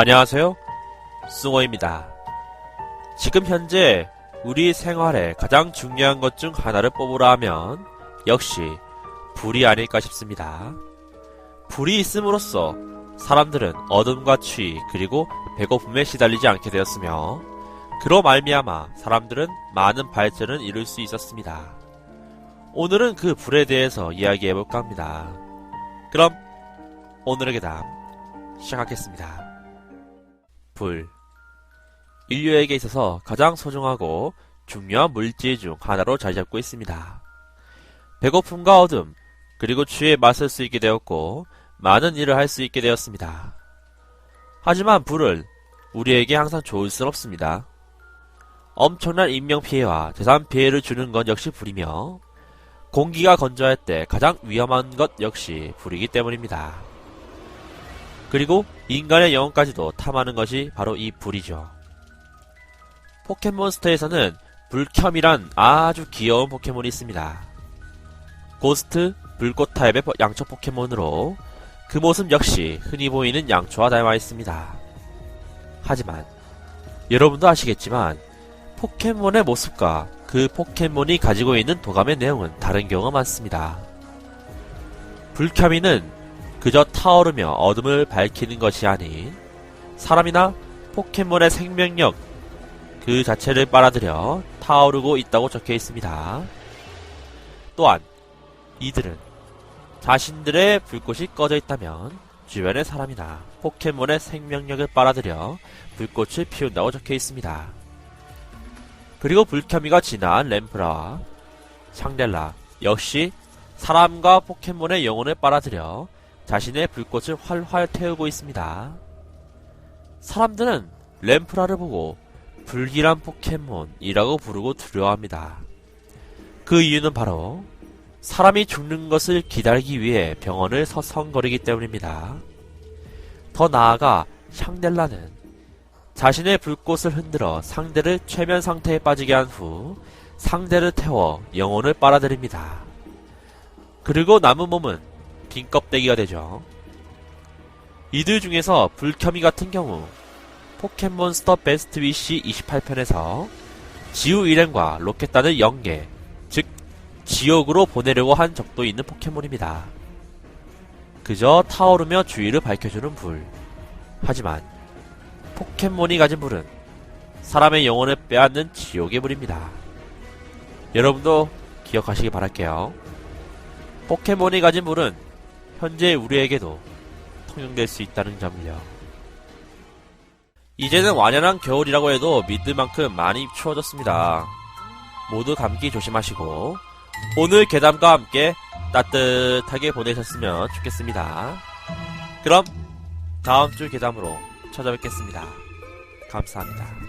안녕하세요. 숭어입니다. 지금 현재 우리 생활에 가장 중요한 것 중 하나를 뽑으라 하면 역시 불이 아닐까 싶습니다. 불이 있음으로써 사람들은 어둠과 추위 그리고 배고픔에 시달리지 않게 되었으며 그로 말미암아 사람들은 많은 발전을 이룰 수 있었습니다. 오늘은 그 불에 대해서 이야기해 볼까 합니다. 그럼 오늘의 괴담 시작하겠습니다. 불 인류에게 있어서 가장 소중하고 중요한 물질 중 하나로 자리 잡고 있습니다. 배고픔과 어둠, 그리고 추위에 맞설 수 있게 되었고, 많은 일을 할 수 있게 되었습니다. 하지만 불은 우리에게 항상 좋을 순 없습니다. 엄청난 인명피해와 재산 피해를 주는 건 역시 불이며, 공기가 건조할 때 가장 위험한 것 역시 불이기 때문입니다. 그리고 인간의 영혼까지도 탐하는 것이 바로 이 불이죠. 포켓몬스터에서는 불켬이란 아주 귀여운 포켓몬이 있습니다. 고스트, 불꽃 타입의 양초 포켓몬으로 그 모습 역시 흔히 보이는 양초와 닮아 있습니다. 하지만 여러분도 아시겠지만 포켓몬의 모습과 그 포켓몬이 가지고 있는 도감의 내용은 다른 경우가 많습니다. 불켬이는 그저 타오르며 어둠을 밝히는 것이 아닌 사람이나 포켓몬의 생명력 그 자체를 빨아들여 타오르고 있다고 적혀 있습니다. 또한 이들은 자신들의 불꽃이 꺼져 있다면 주변의 사람이나 포켓몬의 생명력을 빨아들여 불꽃을 피운다고 적혀 있습니다. 그리고 불켜미가 진화한 램프라와 샹델라 역시 사람과 포켓몬의 영혼을 빨아들여 자신의 불꽃을 활활 태우고 있습니다. 사람들은 램프라를 보고 불길한 포켓몬이라고 부르고 두려워합니다. 그 이유는 바로 사람이 죽는 것을 기다리기 위해 병원을 서성거리기 때문입니다. 더 나아가 샹델라는 자신의 불꽃을 흔들어 상대를 최면 상태에 빠지게 한 후 상대를 태워 영혼을 빨아들입니다. 그리고 남은 몸은 빈 껍데기가 되죠. 이들 중에서 불켜미 같은 경우 포켓몬스터 베스트 위시 28편에서 지우 일행과 로켓단을 연계, 즉 지옥으로 보내려고 한 적도 있는 포켓몬입니다. 그저 타오르며 주위를 밝혀주는 불. 하지만 포켓몬이 가진 불은 사람의 영혼을 빼앗는 지옥의 불입니다. 여러분도 기억하시기 바랄게요. 포켓몬이 가진 불은 현재 우리에게도 통용될 수 있다는 점을요. 이제는 완연한 겨울이라고 해도 믿을 만큼 많이 추워졌습니다. 모두 감기 조심하시고 오늘 괴담과 함께 따뜻하게 보내셨으면 좋겠습니다. 그럼 다음 주 괴담으로 찾아뵙겠습니다. 감사합니다.